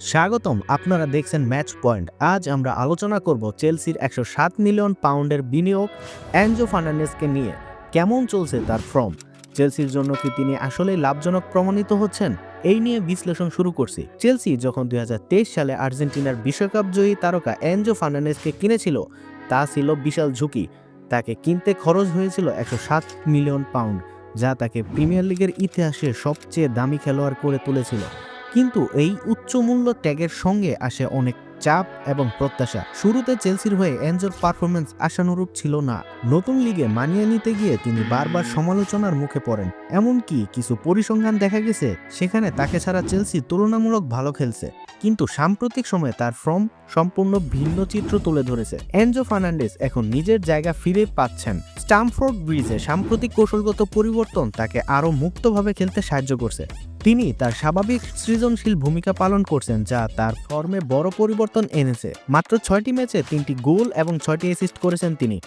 স্বাগতম, আপনারা দেখছেন ম্যাচ পয়েন্ট আজ আমরা আলোচনা করব চেলসির একশো সাত মিলিয়ন পাউন্ডের বিনিয়োগ অ্যাঞ্জো ফার্নান্ডেসকে নিয়ে। কেমন চলছে তার ফর্ম? চেলসির জন্য কি তিনি আসলেই লাভজনক প্রমাণিত হচ্ছেন? এই নিয়ে বিশ্লেষণ শুরু করছি। চেলসি যখন দুই হাজার তেইশ সালে আর্জেন্টিনার বিশ্বকাপ জয়ী তারকা অ্যাঞ্জো ফার্নান্ডেসকে কিনেছিল, তা ছিল বিশাল ঝুঁকি। তাকে কিনতে খরচ হয়েছিল একশো সাত মিলিয়ন পাউন্ড, যা তাকে প্রিমিয়ার লিগের ইতিহাসে সবচেয়ে দামি খেলোয়াড় করে তুলেছিল। কিন্তু এই উচ্চ মূল্য ট্যাগের সঙ্গে আসে অনেক চাপ এবং প্রত্যাশা। শুরুতে চেলসির হয়ে এনজোর পারফরমেন্স আশানুরূপ ছিল না। নতুন লিগে মানিয়ে নিতে গিয়ে তিনি বারবার সমালোচনার মুখে পড়েন। এমনকি কিছু পরিসংখ্যান দেখা গেছে, সেখানে তাকে ছাড়া চেলসি তুলনামূলক ভালো খেলছে। কিন্তু সাম্প্রতিক সময়ে তার ফর্ম সম্পূর্ণ ভিন্ন চিত্র তুলে ধরেছে। এনজো ফার্নান্ডেস এখন নিজের জায়গা ফিরে পাচ্ছেন। স্টামফোর্ড ব্রিজে সাম্প্রতিক কৌশলগত পরিবর্তন তাকে আরও মুক্তভাবে খেলতে সাহায্য করছে। তিনি তার স্বাভাবিক সৃজনশীল ভূমিকা পালন করছেন, যা তার ফর্মে বড় পরিবর্তন এনেছে। মাত্র ছয়টি ম্যাচে তিনটি গোল এবং ছয়টি অ্যাসিস্ট করেছেন তিনি,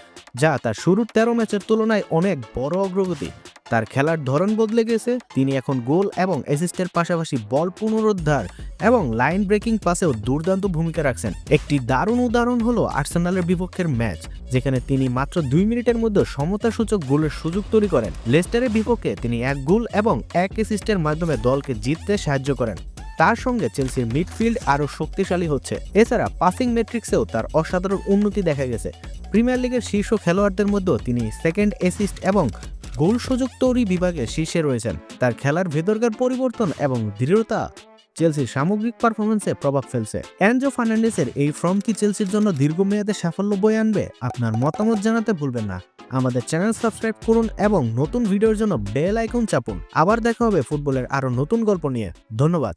যা তার শুরুর তেরো ম্যাচের তুলনায় অনেক বড় অগ্রগতি। তার খেলার ধরন বদলে গেছে, তিনি এখন গোল এবং অ্যাসিস্টের পাশাপাশি বল পুনরুদ্ধার এবং লাইন ব্রেকিং পাসেও দুর্দান্ত ভূমিকা রাখছেন। একটি দারুণ উদাহরণ হলো আর্সেনালের বিপক্ষের ম্যাচ, যেখানে তিনি মাত্র দুই মিনিটের মধ্যে সমতাসূচক গোলের সুযোগ তৈরি করেন। লেস্টারের বিপক্ষে তিনি এক গোল এবং এক অ্যাসিস্টের মাধ্যমে দলকে জিততে সাহায্য করেন। তার সঙ্গে চেলসির মিডফিল্ড আরও শক্তিশালী হচ্ছে। এছাড়া পাসিং ম্যাট্রিক্সেও তার অসাধারণ উন্নতি দেখা গেছে। প্রিমিয়ার লিগের শীর্ষ খেলোয়াড়দের মধ্যেও তিনি সেকেন্ড অ্যাসিস্ট এবং গোল সুযোগ তৈরি বিভাগে শীর্ষে রয়েছেন। তার খেলার ভেতরকার পরিবর্তন এবং দৃঢ়তা চেলসির সামগ্রিক পারফরমেন্সে প্রভাব ফেলছে। অ্যানজো ফার্নান্ডেসের এই ফর্ম কি চেলসির জন্য দীর্ঘমেয়াদে সাফল্য বয়ে আনবে? আপনার মতামত জানাতে ভুলবেন না। আমাদের চ্যানেল সাবস্ক্রাইব করুন এবং নতুন ভিডিওর জন্য বেল আইকন চাপুন। আবার দেখা হবে ফুটবলের আরও নতুন গল্প নিয়ে। ধন্যবাদ।